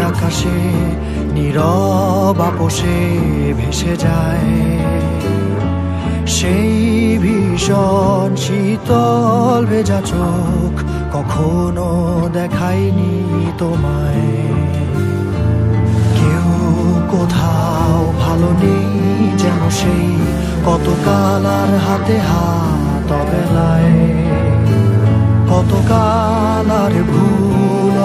আকাশে, নীরব আপোষে ভেসে যায়। সেই ভীষণ শীতল ভেজা চোখ কখনো দেখায়নি তোমায়। কেউ কোথাও ভালো নেই যেন সেই কতকাল আর হাতে হাত অবেলায়। কতকাল আর ভুল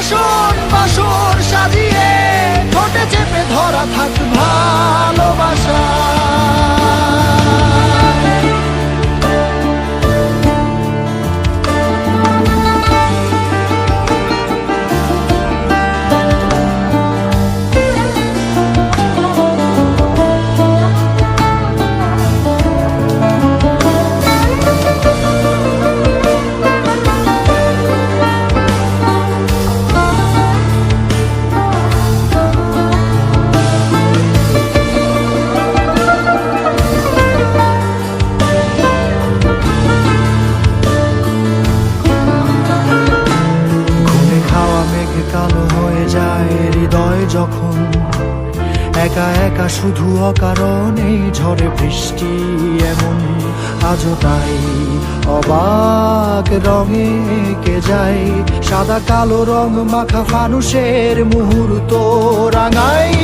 নির্বাসন বাসন সাজিয়ে ঠোঁটে চেপে ধরা থাক ভালোবাসা। শুধু অকারণে ঝড়ে বৃষ্টি এমন, আজও তাই। অবাক রঙে কে যায়, সাদা কালো রং মাখা ফানুষের মুহূর্ত রাঙাই।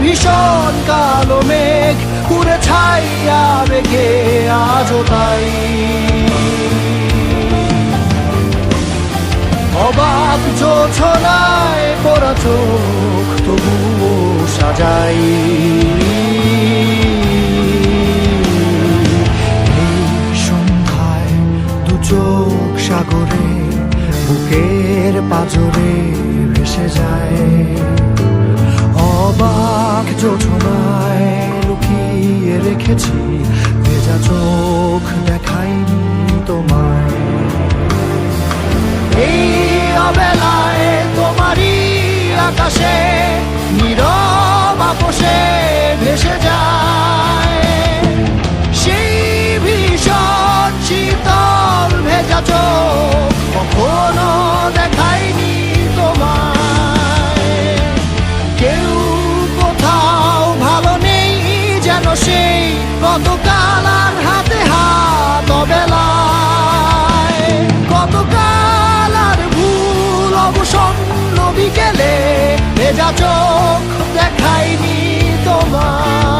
ভীষণ কালো মেঘ পুরে ছাইয়া বেগে আজও তাই। অবাক যোছনায় সাগরে, বুকের পাজরে ভেসে যায়। অবাক যোছনায় লুকিয়ে রেখেছি, ভেজা চোখ দেখাইনি তোমায়। এই অবেলায় তোমারই আকাশে কতকাল আর হাতে হাত বেলায় কতকাল আর ভুল অবসন্ন বিকেলে ভেজা চোখ দেখাইনি তোমার